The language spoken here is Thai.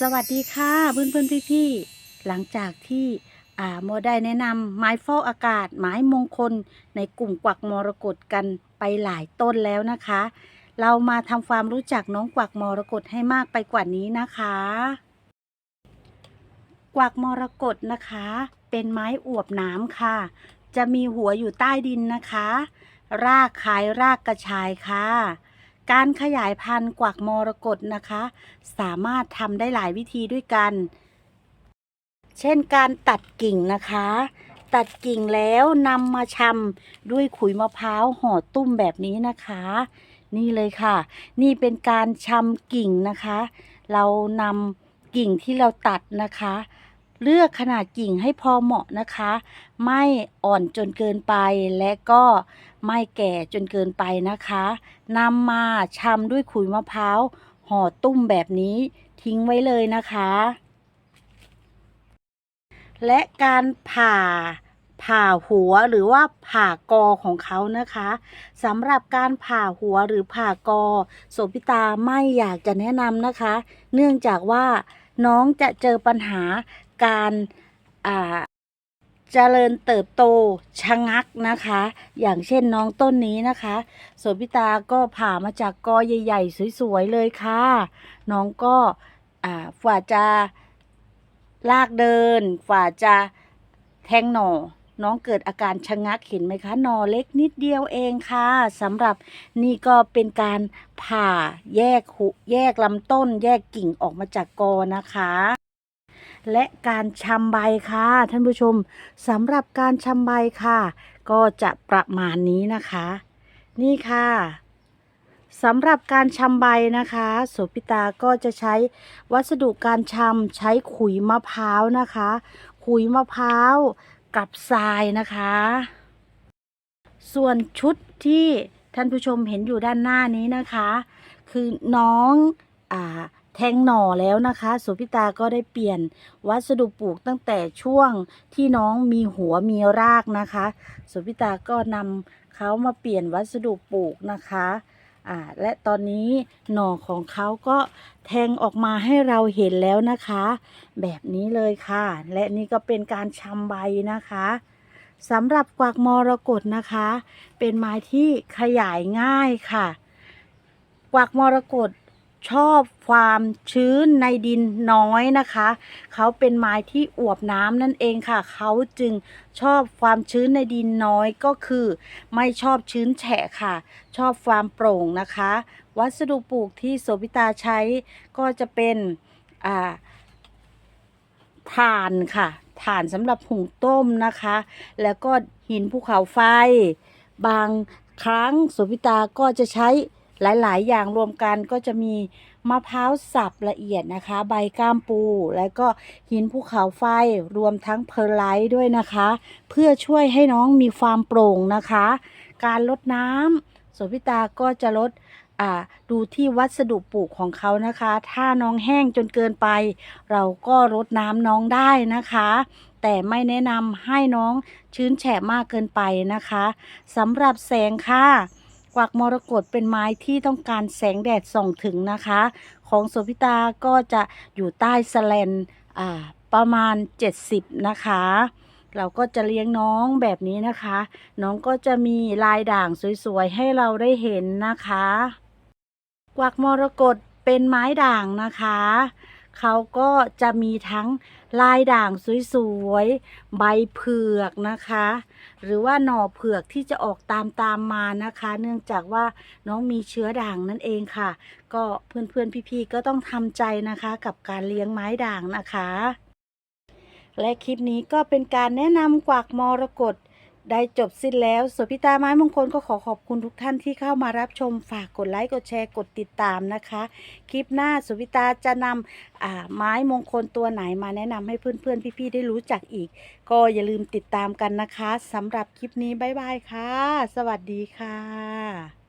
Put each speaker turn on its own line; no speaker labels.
สวัสดีค่ะเพื่อนเพื่อนๆพี่ๆหลังจากที่อ่าโมได้แนะนำไม้ฟอกอากาศไม้มงคลในกลุ่มกวักมรกตกันไปหลายต้นแล้วนะคะ เรามาทำความรู้จักน้องกวักมรกตให้มากไปกว่านี้นะคะ กวักมรกตนะคะ เป็นไม้อวบน้ำค่ะ จะมีหัวอยู่ใต้ดินนะคะ รากคล้ายรากกระชายค่ะ การขยายพันธุ์กวักมรกตนะคะ สามารถทำได้หลายวิธีด้วยกัน เช่นการตัดกิ่งนะคะ ตัดกิ่งแล้วนำมาชำด้วยขุยมะพร้าวห่อตุ้มแบบนี้นะคะ นี่เลยค่ะ นี่เป็นการชำกิ่งนะคะ เรานำกิ่งที่เราตัดนะคะ เลือกขนาดกิ่งให้พอเหมาะนะคะ ไม่อ่อนจนเกินไปและก็ไม่แก่จนเกินไปนะคะนำมาชำด้วยขุยมะพร้าวห่อตุ้มแบบนี้ทิ้งไว้เลยนะคะ และการผ่าผ่าหัวหรือว่าผ่ากอของเขานะคะสำหรับการผ่าหัวหรือผ่ากอโสพิตาไม่อยากจะแนะนำนะคะ เนื่องจากว่าน้องจะเจอปัญหา การเจริญเติบโตชะงักนะคะ อย่างเช่นน้องต้นนี้นะคะโสพิตาก็ผ่ามาจากกอใหญ่ ๆ สวย ๆ เลยค่ะ น้องก็ฝ่าจะลากเดิน ฝ่าจะแทงหน่อน้องเกิดอาการชะงักเห็นไหมคะหน่อเล็กนิดเดียวเองค่ะสำหรับนี่ก็เป็นการผ่าแยกหุแยกลำต้น แยกกิ่งออกมาจากกอนะคะ และการชำใบค่ะท่านผู้ชมสำหรับการชำใบค่ะ ก็จะประมาณนี้นะคะ นี่ค่ะสำหรับการชำใบนะคะโสพิตาก็จะใช้วัสดุการชำใช้ขุยมะพร้าวนะคะ ขุยมะพร้าวกับทรายนะคะ ส่วนชุดที่ท่านผู้ชมเห็นอยู่ด้านหน้านี้นะคะ คือน้องอ่า แทงหน่อแล้วนะคะสุพิตาก็ได้เปลี่ยนวัสดุปลูกตั้งแต่ช่วงที่น้องมีหัวมีรากนะคะสุพิตาก็นำเขามาเปลี่ยนวัสดุปลูกนะคะอ่าและตอนนี้หน่อของเขาก็แทงออกมาให้เราเห็นแล้วนะคะ แบบนี้เลยค่ะ และนี่ก็เป็นการชำใบนะคะสำหรับกวักมรกตนะคะ เป็นไม้ที่ขยายง่ายค่ะ กวักมรกต ชอบความชื้นในดินน้อยนะคะ เขาเป็นไม้ที่อวบน้ำนั่นเองค่ะ เขาจึงชอบความชื้นในดินน้อยก็คือ ไม่ชอบชื้นแฉะค่ะ ชอบความโปร่งนะคะ วัสดุปลูกที่โสพิตาใช้ก็จะเป็นอ่าถ่านค่ะถ่านสำหรับหุงต้มนะคะ แล้วก็หินภูเขาไฟ บางครั้งโสพิตาก็จะใช้ หลาย ๆ อย่างรวมกันก็จะมีมะพร้าวสับละเอียดนะคะ ใบก้ามปู แล้วก็หินภูเขาไฟรวมทั้งเพอร์ไลท์ด้วยนะคะ เพื่อช่วยให้น้องมีความโปร่งนะคะ การลดน้ำโสพิตาก็จะลดดูที่วัสดุปลูกของเขานะคะ ถ้าน้องแห้งจนเกินไป เราก็รดน้ำน้องได้นะคะ แต่ไม่แนะนำให้น้องชื้นแฉะมากเกินไปนะคะสำหรับแสงค่ะ กวักมรกตเป็นไม้ที่ต้องการแสงแดดส่องถึงนะคะ ของโสพิตาก็จะอยู่ใต้สแลนประมาณ 70 นะคะ เราก็จะเลี้ยงน้องแบบนี้นะคะ น้องก็จะมีลายด่างสวยๆ ให้เราได้เห็นนะคะ กวักมรกตเป็นไม้ด่างนะคะ เขาก็จะมีทั้งลายด่างสวยๆ ใบเผือกนะคะ หรือว่าหน่อเผือกที่จะออกตามตามมานะคะ เนื่องจากว่าน้องมีเชื้อด่างนั่นเองค่ะ ก็เพื่อนๆพี่ๆก็ต้องทำใจนะคะกับการเลี้ยงไม้ด่างนะคะ และคลิปนี้ก็เป็นการแนะนำกวักมรกต ได้จบสิ้นแล้วโสพิตาไม้มงคลก็ขอขอบคุณทุกท่านที่เข้ามารับชมฝากกดไลค์กดแชร์กดติดตามนะคะ คลิปหน้าโสพิตาจะนำไม้มงคลตัวไหนมาแนะนำให้เพื่อนๆพี่ๆได้รู้จักอีก ก็อย่าลืมติดตามกันนะคะสำหรับคลิปนี้บ๊ายบายค่ะ สวัสดีค่ะ